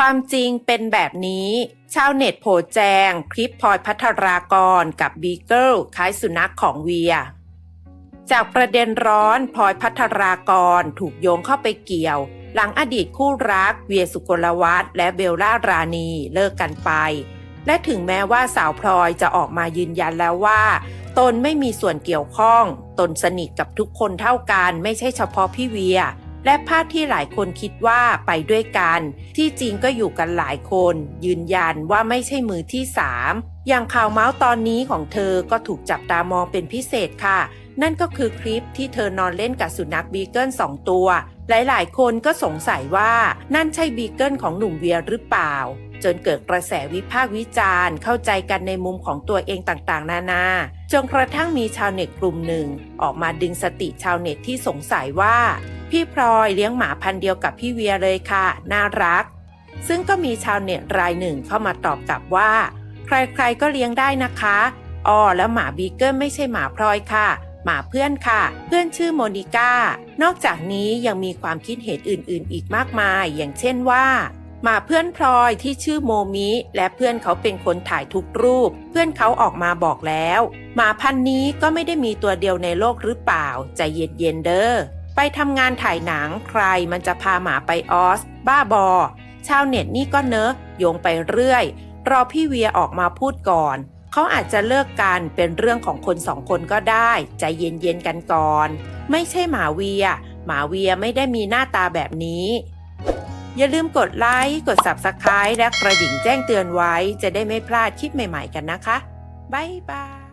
ความจริงเป็นแบบนี้ ชาวเน็ตโผแจง คลิปพลอยพัทรากรกับบีเกิลคล้ายสุนัขของเวีย จากประเด็นร้อนพลอยพัทรากรถูกโยงเข้าไปเกี่ยว หลังอดีตคู่รักเวียสุกลวัฒน์และเบลล่ารานีเลิกกันไป และถึงแม้ว่าสาวพลอยจะออกมายืนยันแล้วว่า ตนไม่มีส่วนเกี่ยวข้อง ตนสนิทกับทุกคนเท่ากันไม่ใช่เฉพาะพี่เวีย และภาพที่หลายคนคิดว่าไปด้วยกัน ที่จริงก็อยู่กันหลายคน ยืนยันว่าไม่ใช่มือที่สามอย่างข่าวเมาส์ตอนนี้ของเธอก็ถูกจับตามองเป็นพิเศษค่ะ นั่นก็คือคลิปที่เธอนอนเล่นกับสุนัขบีเกิลสองตัว หลายๆ คนก็สงสัยว่านั่นใช่บีเกิลของหนุ่มเวียหรือเปล่า จนเกิดกระแสวิพากษ์วิจารณ์ เข้าใจกันในมุมของตัวเองต่างๆ นานาจนกระทั่งมีชาวเน็ตกลุ่มหนึ่ง ออกมาดึงสติชาวเน็ตที่สงสัยว่า พี่พลอยเลี้ยงหมาพันเดียวกับพี่เวียเลยค่ะ น่ารัก ซึ่งก็มีชาวเน็ตรายหนึ่งเข้ามาตอบกลับว่า ใครๆก็เลี้ยงได้นะคะอ๋อแล้วหมาบีเกิลไม่ใช่หมาพลอยค่ะ หมาเพื่อนค่ะ เพื่อนชื่อโมนิก้านอกจากนี้ยังมีความคิดเห็นอื่นๆ อีกมากมาย อย่างเช่นว่าหมาเพื่อนพลอยที่ชื่อโมมิ และเพื่อนเขาเป็นคนถ่ายทุกรูป เพื่อนเขาออกมาบอกแล้ว หมาพันนี้ก็ไม่ได้มีตัวเดียวในโลกหรือเปล่า ใจเย็นๆเด้อ ไปทำงานถ่ายหนังใครมันจะพาหมาไปออส บ้าบอ ชาวเน็ตนี่ก็เนอะโยงไปเรื่อย รอพี่เวียออกมาพูดก่อน เขาอาจจะเลิกกันเป็นเรื่องของคนสองคนก็ได้ ใจเย็นๆกันก่อน ไม่ใช่หมาเวีย หมาเวียไม่ได้มีหน้าตาแบบนี้ อย่าลืมกดไลค์ กด Subscribe และกระดิ่งแจ้งเตือนไว้ จะได้ไม่พลาดคลิปใหม่ๆกันนะคะ บ๊ายบาย